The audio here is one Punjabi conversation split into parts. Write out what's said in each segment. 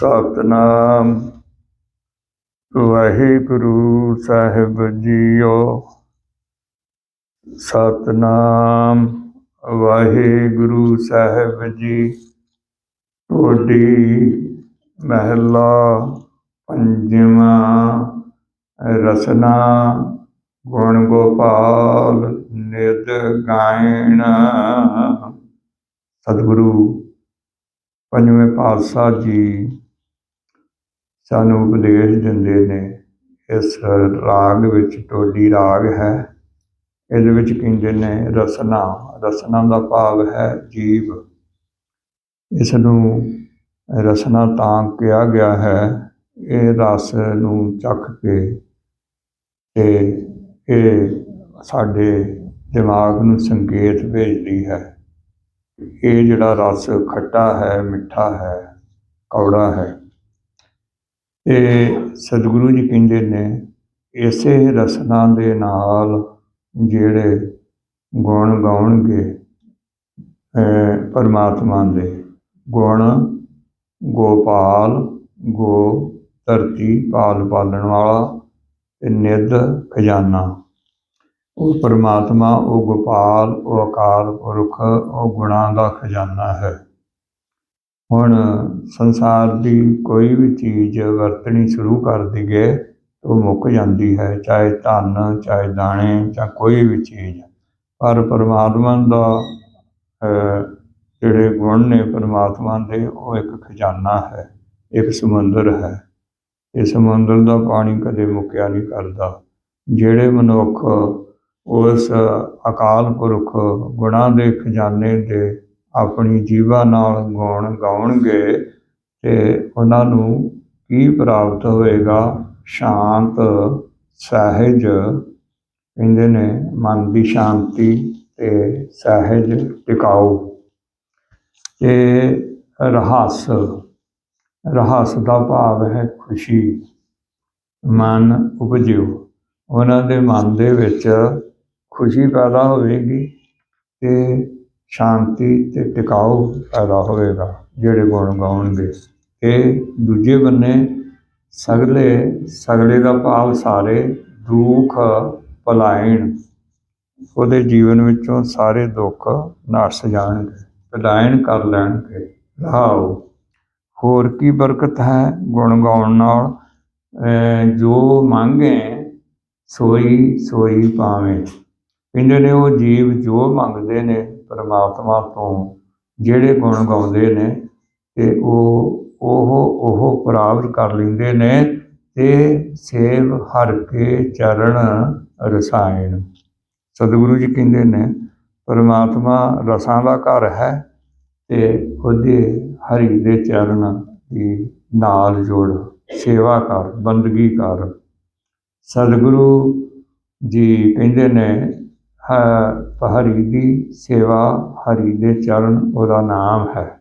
ਸਤਨਾਮ। ਵਾਹਿਗੁਰੂ ਸਾਹਿਬ ਜੀਓ। ਸਤਨਾਮ। ਵਾਹਿਗੁਰੂ ਸਾਹਿਬ ਜੀ। ਟੋਡੀ ਮਹਿਲਾ ਪੰਜਵਾਂ ਰਸਨਾ ਗੁਣ ਗੋਪਾਲ ਨਿਦ ਗਾਇਣ। ਸਤਿਗੁਰੂ, ਪੰਜਵੇਂ ਪਾਤਸ਼ਾਹ ਜੀ ਸਾਨੂੰ ਉਪਦੇਸ਼ ਦਿੰਦੇ ਨੇ, ਇਸ ਰਾਗ ਵਿੱਚ ਟੋਲੀ ਰਾਗ ਹੈ। ਇਹਦੇ ਵਿੱਚ ਕਹਿੰਦੇ ਨੇ, ਰਸਨਾ ਰਸਨਾ ਦਾ ਭਾਵ ਹੈ ਜੀਵ। ਇਸ ਨੂੰ ਰਸਨਾ ਤਾਂ ਕਿਹਾ ਗਿਆ ਹੈ, ਇਹ ਰਸ ਨੂੰ ਚੱਖ ਕੇ ਤੇ ਇਹ ਸਾਡੇ ਦਿਮਾਗ ਨੂੰ ਸੰਕੇਤ ਭੇਜਦੀ ਹੈ। ਇਹ ਜਿਹੜਾ ਰਸ ਖੱਟਾ ਹੈ, ਮਿੱਠਾ ਹੈ, ਕੌੜਾ ਹੈ। ਇਹ ਸਤਿਗੁਰੂ ਜੀ ਕਹਿੰਦੇ ਨੇ, ਇਸੇ ਰਸਨਾ ਦੇ ਨਾਲ ਜਿਹੜੇ ਗੁਣ ਗਾਉਣਗੇ ਪਰਮਾਤਮਾ ਦੇ ਗੁਣ, ਗੋਪਾਲ, ਗੋ ਧਰਤੀ ਪਾਲ ਪਾਲਣ ਵਾਲਾ ਤੇ ਨਿੱਧ ਖਜ਼ਾਨਾ। ਉਹ ਪਰਮਾਤਮਾ, ਉਹ ਗੋਪਾਲ, ਉਹ ਅਕਾਲ ਪੁਰਖ, ਉਹ ਗੁਣਾਂ ਦਾ ਖਜ਼ਾਨਾ ਹੈ। ਹੁਣ ਸੰਸਾਰ ਦੀ ਕੋਈ ਵੀ ਚੀਜ਼ ਵਰਤਣੀ ਸ਼ੁਰੂ ਕਰ ਦਈਏ, ਉਹ ਮੁੱਕ ਜਾਂਦੀ ਹੈ, ਚਾਹੇ ਧਨ, ਚਾਹੇ ਦਾਣੇ, ਜਾਂ ਕੋਈ ਵੀ ਚੀਜ਼। ਪਰ ਪਰਮਾਤਮਾ ਦਾ ਜਿਹੜੇ ਗੁਣ ਨੇ ਪਰਮਾਤਮਾ ਦੇ, ਉਹ ਇੱਕ ਖਜ਼ਾਨਾ ਹੈ, ਇੱਕ ਸਮੁੰਦਰ ਹੈ। ਇਹ ਸਮੁੰਦਰ ਦਾ ਪਾਣੀ ਕਦੇ ਮੁੱਕਿਆ ਨਹੀਂ ਕਰਦਾ। ਜਿਹੜੇ ਮਨੁੱਖ ਉਸ ਅਕਾਲ ਪੁਰਖ ਗੁਣਾਂ ਦੇ ਖਜ਼ਾਨੇ ਦੇ ਆਪਣੀ ਜੀਵਾ ਨਾਲ ਗੁਣ ਗਾਉਣਗੇ ਤੇ ਉਹਨਾਂ ਨੂੰ ਕੀ ਪ੍ਰਾਪਤ ਹੋਏਗਾ? ਸ਼ਾਂਤ, ਸਹਿਜ। ਕਹਿੰਦੇ ਨੇ, ਮਨ ਦੀ ਸ਼ਾਂਤੀ ਤੇ ਸਹਿਜ ਟਿਕਾਊ। ਤੇ ਰਹੱਸ। ਰਹੱਸ ਦਾ ਭਾਵ ਹੈ ਖੁਸ਼ੀ। ਮਨ ਉਪਜਿਓ। ਉਹਨਾਂ ਦੇ ਮਨ ਦੇ ਵਿੱਚ ਖੁਸ਼ੀ ਪੈਦਾ ਹੋਵੇਗੀ ਤੇ ਸ਼ਾਂਤੀ ਤੇ ਟਿਕਾਊ ਪੈਦਾ ਹੋਵੇਗਾ, ਜਿਹੜੇ ਗੁਣ ਗਾਉਣਗੇ। ਤੇ ਦੂਜੇ ਬੰਨੇ, ਸਗਲੇ ਸਗਲੇ ਦਾ ਭਾਵ ਸਾਰੇ ਦੁੱਖ ਭਲਾਇਣ ਉਹਦੇ ਜੀਵਨ ਵਿੱਚੋਂ ਸਾਰੇ ਦੁੱਖ ਨਸ ਜਾਣਗੇ ਭਲਾਇਣ ਕਰ ਲੈਣਗੇ। ਰਹਾਓ ਹੋਰ ਕੀ ਬਰਕਤ ਹੈ ਗੁਣ ਗਾਉਣ ਨਾਲ? ਜੋ ਮੰਗੇ, ਸੋਈ ਸੋਈ ਪਾਵੇਂ। ਕਹਿੰਦੇ ਨੇ ਉਹ ਜੀਵ ਜੋ ਮੰਗਦੇ ਨੇ ਪਰਮਾਤਮਾ ਤੋਂ ਜਿਹੜੇ ਗੁਣ ਗਾਉਂਦੇ ਨੇ ਤੇ ਉਹ ਉਹ ਉਹ ਪ੍ਰਾਪਤ ਕਰ ਲੈਂਦੇ ਨੇ ਤੇ ਸੇਵ ਹਰ ਕੇ ਚਰਨ ਰਸਾਇਣ। ਸਤਿਗੁਰੂ ਜੀ ਕਹਿੰਦੇ ਨੇ, ਪਰਮਾਤਮਾ ਰਸਾਂ ਦਾ ਘਰ ਹੈ ਤੇ ਉਹਦੇ ਹਰੀ ਦੇ ਚਰਨ ਦੀ ਨਾਲ ਜੋੜ, ਸੇਵਾ ਕਰ, ਬੰਦਗੀ ਕਰ। ਸਤਿਗੁਰੂ ਜੀ ਕਹਿੰਦੇ ਨੇ ਹਰੀ ਦੀ ਸੇਵਾ, ਹਰੀ ਦੇ ਚਰਨ ਉਹਦਾ ਨਾਮ ਹੈ।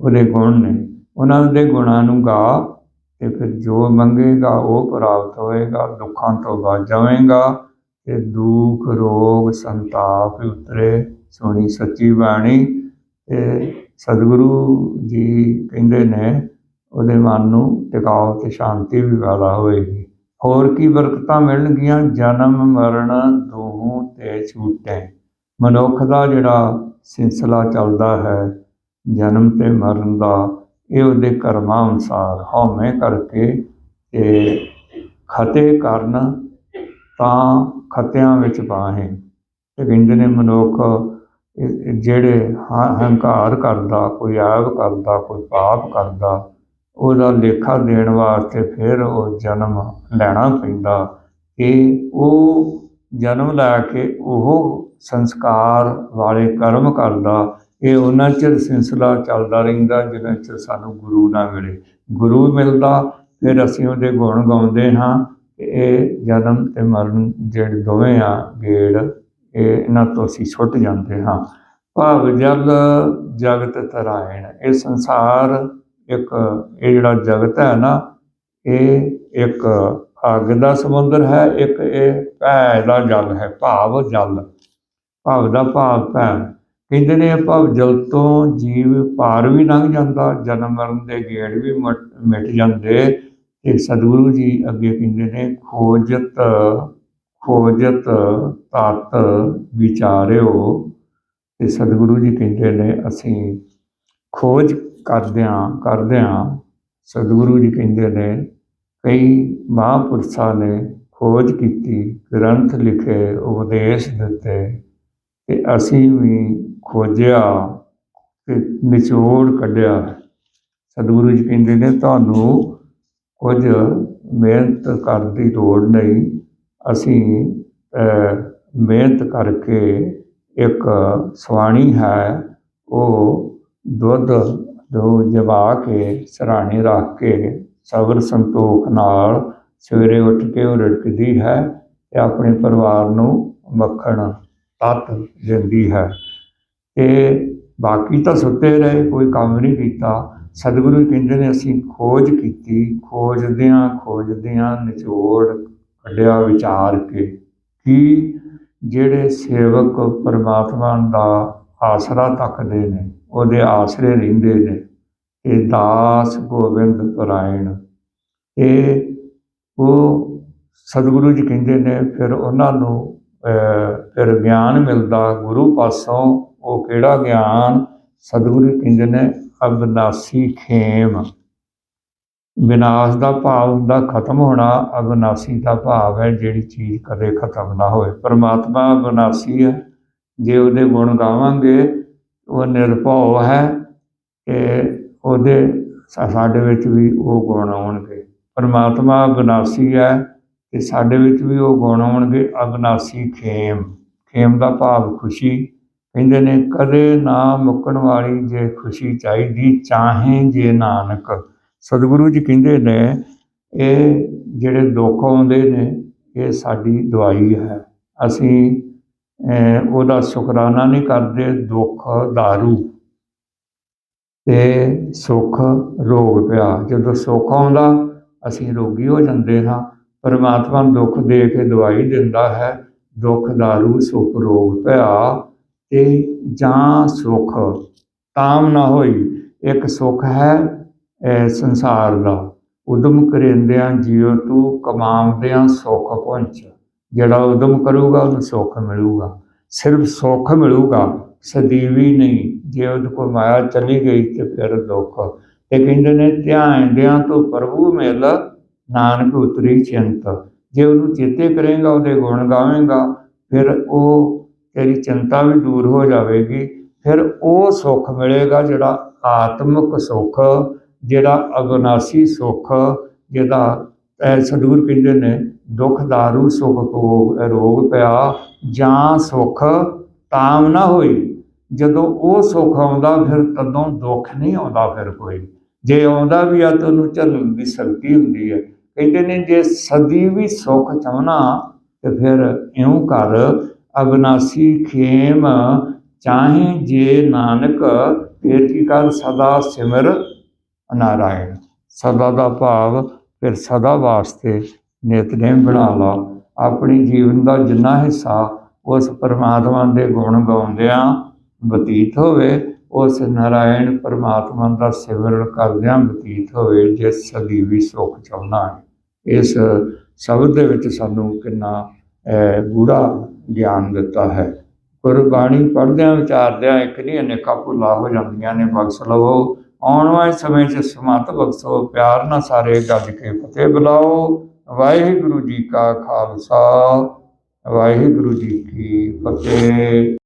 ਉਹਦੇ ਗੁਣ ਨੇ। ਉਹਨਾਂ ਦੇ ਗੁਣਾਂ ਨੂੰ ਗਾ ਤੇ ਫਿਰ ਜੋ ਮੰਗੇਗਾ ਉਹ ਪ੍ਰਾਪਤ ਹੋਏਗਾ, ਦੁੱਖਾਂ ਤੋਂ ਬਚ ਜਾਵੇਗਾ ਤੇ ਦੁੱਖ, ਰੋਗ, ਸੰਤਾਪ ਉਤਰੇ, ਸੋਣੀ ਸੱਚੀ ਬਾਣੀ ਤੇ ਸਤਿਗੁਰੂ ਜੀ ਕਹਿੰਦੇ ਨੇ, ਉਹਦੇ ਮਨ ਨੂੰ ਟਿਕਾਓ ਤੇ ਸ਼ਾਂਤੀ ਵੀ ਪੈਦਾ ਹੋਏਗੀ। ਹੋਰ ਕੀ ਬਰਕਤਾਂ ਮਿਲਣਗੀਆਂ? ਜਨਮ ਮਰਨ ਦੋਹੋਂ ਤੇ ਛੂਟੇ ਮਨੁੱਖ ਦਾ ਜਿਹੜਾ ਸਿਲਸਿਲਾ ਚੱਲਦਾ ਹੈ, ਜਨਮ ਤੇ ਮਰਨ ਦਾ, ਇਹ ਉਹਦੇ ਕਰਮਾਂ ਅਨੁਸਾਰ ਹਉਮੈ ਕਰਕੇ ਤੇ ਖਤੇ ਕਰਨ ਤਾਂ ਖਤਿਆਂ ਵਿੱਚ ਪਾਹੇ ਤੇ ਕਹਿੰਦੇ ਨੇ ਮਨੁੱਖ ਜਿਹੜੇ ਹੰਕਾਰ ਕਰਦਾ, ਕੋਈ ਆਇਬ ਕਰਦਾ, ਕੋਈ ਪਾਪ ਕਰਦਾ, ਉਹਦਾ ਲੇਖਾ ਦੇਣ ਵਾਸਤੇ ਫਿਰ ਉਹ ਜਨਮ ਲੈਣਾ ਪੈਂਦਾ। ਕਿ ਉਹ ਜਨਮ ਲੈ ਕੇ ਉਹ ਸੰਸਕਾਰ ਵਾਲੇ ਕਰਮ ਕਰਦਾ, ਇਹ ਉਹਨਾਂ ਚਿਰ ਸਿਲਸਿਲਾ ਚੱਲਦਾ ਰਹਿੰਦਾ ਜਿੰਨਾ ਚਿਰ ਸਾਨੂੰ ਗੁਰੂ ਨਾ ਮਿਲੇ। ਗੁਰੂ ਮਿਲਦਾ, ਫਿਰ ਅਸੀਂ ਉਹਦੇ ਗੁਣ ਗਾਉਂਦੇ ਹਾਂ ਇਹ ਜਨਮ ਤੇ ਮਰਨ ਜਿਹੜੇ ਦੋਵੇਂ ਆ, ਗੇੜ, ਇਹ ਇਹਨਾਂ ਤੋਂ ਅਸੀਂ ਛੁੱਟ ਜਾਂਦੇ ਹਾਂ। ਭਾਵ ਜਲ, ਜਗਤ ਤਰਾਇਣ, ਇਹ ਸੰਸਾਰ ਇੱਕ, ਇਹ ਜਿਹੜਾ ਜਗਤ ਹੈ ਨਾ, ਇਹ ਇੱਕ ਅੱਗ ਦਾ ਸਮੁੰਦਰ ਹੈ, ਇੱਕ ਇਹ ਭੈ ਦਾ ਜਲ ਹੈ, ਭਾਵ ਜਲ। ਭਾਵ ਦਾ ਭਾਵ ਭੈ। ਕਹਿੰਦੇ ਨੇ ਭਵ ਜਲ ਤੋਂ ਜੀਵ ਪਾਰ ਵੀ ਲੰਘ ਜਾਂਦਾ, ਜਨਮ ਮਰਨ ਦੇ ਗੇੜ ਵੀ ਮਟ- ਮਿਟ ਜਾਂਦੇ। ਤੇ ਸਤਿਗੁਰੂ ਜੀ ਅੱਗੇ ਕਹਿੰਦੇ ਨੇ, ਖੋਜਤ ਖੋਜਤ ਤਤ ਵਿਚਾਰਿਓ। ਤੇ ਸਤਿਗੁਰੂ ਜੀ ਕਹਿੰਦੇ ਨੇ, ਅਸੀਂ ਖੋਜ ਕਰਦਿਆਂ ਕਰਦਿਆਂ ਸਤਿਗੁਰੂ ਜੀ ਕਹਿੰਦੇ ਨੇ ਕਈ ਮਹਾਂਪੁਰਸ਼ਾਂ ਨੇ ਖੋਜ ਕੀਤੀ, ਗ੍ਰੰਥ ਲਿਖੇ, ਉਪਦੇਸ਼ ਦਿੱਤੇ ਅਤੇ ਅਸੀਂ ਵੀ ਖੋਜਿਆ ਅਤੇ ਨਿਚੋੜ ਕੱਢਿਆ। ਸਤਿਗੁਰੂ ਜੀ ਕਹਿੰਦੇ ਨੇ, ਤੁਹਾਨੂੰ ਕੁਝ ਮਿਹਨਤ ਕਰਨ ਦੀ ਲੋੜ ਨਹੀਂ। ਅਸੀਂ ਮਿਹਨਤ ਕਰਕੇ ਇੱਕ ਸਵਾਣੀ ਹੈ, ਉਹ ਦੁੱਧ ਦੋ ਜਵਾ ਕੇ, ਸਰਾਣੇ ਰੱਖ ਕੇ ਸਬਰ ਸੰਤੋਖ ਨਾਲ ਸਵੇਰੇ ਉੱਠ ਕੇ ਉਹ ਰੜਕਦੀ ਹੈ ਤੇ ਆਪਣੇ ਪਰਿਵਾਰ ਨੂੰ ਮੱਖਣ ਤੱਤ ਦਿੰਦੀ ਹੈ। ਤੇ ਬਾਕੀ ਤਾਂ ਸੁੱਤੇ ਰਹੇ, ਕੋਈ ਕੰਮ ਨਹੀਂ ਕੀਤਾ। ਸਤਿਗੁਰੂ ਕਹਿੰਦੇ ਨੇ, ਅਸੀਂ ਖੋਜ ਕੀਤੀ, ਖੋਜਦਿਆਂ ਖੋਜਦਿਆਂ ਨਿਚੋੜ ਕੱਢਿਆ ਵਿਚਾਰ ਕੇ ਕਿ ਜਿਹੜੇ ਸੇਵਕ ਪਰਮਾਤਮਾ ਦਾ ਆਸਰਾ ਤੱਕਦੇ ਨੇ, ਉਹਦੇ ਆਸਰੇ ਰਹਿੰਦੇ ਨੇ। ਇਹ ਦਾਸ ਗੋਬਿੰਦ ਪਰਾਇਣ। ਇਹ ਉਹ ਸਤਿਗੁਰੂ ਜੀ ਕਹਿੰਦੇ ਨੇ, ਫਿਰ ਉਹਨਾਂ ਨੂੰ ਫਿਰ ਗਿਆਨ ਮਿਲਦਾ ਗੁਰੂ ਪਾਸੋਂ। ਉਹ ਕਿਹੜਾ ਗਿਆਨ? ਸਤਿਗੁਰੂ ਜੀ ਕਹਿੰਦੇ ਨੇ, ਅਬਨਾਸੀ ਖੇਮ। ਵਿਨਾਸ਼ ਦਾ ਭਾਵ ਹੁੰਦਾ ਖਤਮ ਹੋਣਾ, ਅਬਨਾਸੀ ਦਾ ਭਾਵ ਹੈ ਜਿਹੜੀ ਚੀਜ਼ ਕਦੇ ਖਤਮ ਨਾ ਹੋਏ ਪਰਮਾਤਮਾ ਅਬਨਾਸੀ ਹੈ। ਜੇ ਉਹਦੇ ਗੁਣ ਗਾਵਾਂਗੇ, ਉਹ ਨਿਰਭਉ ਹੈ। ਕਿ ਉਹਦੇ ਸਾਡੇ ਵਿੱਚ ਵੀ ਉਹ ਗੁਣ ਆਉਣਗੇ। ਪਰਮਾਤਮਾ ਅਗਨਾਸੀ ਹੈ ਤੇ ਸਾਡੇ ਵਿੱਚ ਵੀ ਉਹ ਗੁਣ ਆਉਣਗੇ। ਅਗਨਾਸੀ ਖੇਮ। ਖੇਮ ਦਾ ਭਾਵ ਖੁਸ਼ੀ। ਕਹਿੰਦੇ ਨੇ, ਕਦੇ ਨਾ ਮੁੱਕਣ ਵਾਲੀ ਜੇ ਖੁਸ਼ੀ ਚਾਹੀਦੀ, ਚਾਹੇ ਜੇ ਨਾਨਕ। ਸਤਿਗੁਰੂ ਜੀ ਕਹਿੰਦੇ ਨੇ, ਇਹ ਜਿਹੜੇ ਦੁੱਖ ਆਉਂਦੇ ਨੇ, ਇਹ ਸਾਡੀ ਦਵਾਈ ਹੈ। ਅਸੀਂ ਉਹਦਾ ਸ਼ੁਕਰਾਨਾ ਨਹੀਂ ਕਰਦੇ, ਦੁੱਖ दारू ਤੇ ਸੁੱਖ ਰੋਗ ਪਿਆ। ਜਦੋਂ ਸੁੱਖ ਆਉਂਦਾ, ਅਸੀਂ ਰੋਗੀ ਹੋ ਜਾਂਦੇ ਹਾਂ। ਪਰਮਾਤਮਾ ਦੁੱਖ ਦੇ ਕੇ ਦਵਾਈ ਦਿੰਦਾ ਹੈ। ਦੁੱਖ ਦਾਰੂ ਸੁੱਖ ਰੋਗ ਪਿਆ ਤੇ ਜਾਂ ਸੁੱਖ ਤਾਮ ਨਾ ਹੋਈ। ਇੱਕ ਸੁੱਖ ਹੈ ਸੰਸਾਰ ਦਾ। ਉਦਮ ਕਰਿੰਦਿਆਂ ਜਿਉ ਤੂੰ, ਕਮਾਉਂਦਿਆਂ ਸੁੱਖ ਪਹੁੰਚ ਜਿਹੜਾ ਉਦਮ ਕਰੂਗਾ, ਉਹਨੂੰ ਸੁੱਖ ਮਿਲੂਗਾ। ਸਿਰਫ ਸੁੱਖ ਮਿਲੂਗਾ। ਸਦੀਵੀ ਨਹੀਂ। ਜੇ ਉਹਦੇ ਕੋਲ ਮਾਇਆ ਚਲੀ ਗਈ ਤੇ ਫਿਰ ਦੁੱਖ। ਤੇ ਕਹਿੰਦੇ ਨੇ, ਧਿਆਨ ਦਿਆਂ ਤੋਂ ਪ੍ਰਭੂ ਮਿਲ, ਨਾਨਕ ਉਤਰੀ ਚਿੰਤ। ਜੇ ਉਹਨੂੰ ਚੇਤੇ ਕਰੇਗਾ, ਉਹਦੇ ਗੁਣ ਗਾਵੇਂਗਾ, ਫਿਰ ਉਹ ਤੇਰੀ ਚਿੰਤਾ ਵੀ ਦੂਰ ਹੋ ਜਾਵੇਗੀ। ਫਿਰ ਉਹ ਸੁੱਖ ਮਿਲੇਗਾ ਜਿਹੜਾ ਆਤਮਿਕ ਸੁੱਖ, ਜਿਹੜਾ ਅਗਨਾਸੀ ਸੁੱਖ, ਜਿਹਦਾ ਇਹ ਕਹਿੰਦੇ ਨੇ, ਦੁੱਖ ਦਾਰੂ, ਸੁਖ ਭੋਗ, ਰੋਗ ਪਿਆ, ਜਾਂ ਸੁਖ ਤਾਮ ਨਾ ਹੋਈ। ਜਦੋਂ ਉਹ ਸੁੱਖ ਆਉਂਦਾ ਫਿਰ ਤਦੋਂ ਦੁੱਖ ਨਹੀਂ ਆਉਂਦਾ ਫਿਰ ਕੋਈ। ਜੇ ਆਉਂਦਾ ਵੀ ਆ ਤਾਂ ਉਹਨੂੰ ਝੱਲਣ ਦੀ ਸ਼ਕਤੀ ਹੁੰਦੀ ਹੈ ਕਹਿੰਦੇ ਨੇ ਜੇ ਸਦੀ ਵੀ ਸੁੱਖ ਚਾਹਣਾ ਤੇ ਫਿਰ ਇਉਂ ਕਰ, ਅਬਨਾਸੀ ਖੇਮ ਚਾਹੇ ਜੇ ਨਾਨਕ ਫਿਰ ਕੀ ਕਰ ਸਦਾ ਸਿਮਰ ਨਾਰਾਇਣ। ਸਦਾ ਦਾ ਭਾਵ ਫਿਰ ਸਦਾ ਵਾਸਤੇ ਨਿਤਨੇਮ ਬਣਾ ਲਾ। ਆਪਣੀ ਜੀਵਨ ਦਾ ਜਿੰਨਾ ਹਿੱਸਾ ਉਸ ਪਰਮਾਤਮਾ ਦੇ ਗੁਣ ਗਾਉਂਦਿਆਂ ਬਤੀਤ ਹੋਵੇ ਉਸ ਨਾਰਾਇਣ ਪਰਮਾਤਮਾ ਦਾ ਸਿਮਰਨ ਕਰਦਿਆਂ ਬਤੀਤ ਹੋਵੇ ਜਿਸ ਸਦੀਵੀ ਸੁੱਖ ਚਾਹੁੰਦਾ ਹੈ। ਇਸ ਸ਼ਬਦ ਦੇ ਵਿੱਚ ਸਾਨੂੰ ਕਿੰਨਾ ਅਹ, ਗੂੜਾ ਗਿਆਨ ਦਿੱਤਾ ਹੈ। ਗੁਰਬਾਣੀ ਪੜ੍ਹਦਿਆਂ ਵਿਚਾਰਦਿਆਂ ਇੱਕ ਨਹੀਂ ਅਨੇਕਾਂ ਭੁੱਲਾਂ ਹੋ ਜਾਂਦੀਆਂ ਨੇ ਬਖਸ਼ ਲਵੋ। ਆਉਣ ਵਾਲੇ ਸਮੇਂ 'ਚ ਸਮਤ ਬਖਸ਼ੋ ਪਿਆਰ ਨਾਲ ਸਾਰੇ ਗੱਜ ਕੇ ਫਤਿਹ ਬੁਲਾਓ। ਵਾਹਿਗੁਰੂ ਜੀ ਕਾ ਖਾਲਸਾ ਵਾਹਿਗੁਰੂ ਜੀ ਕੀ ਫਤਿਹ।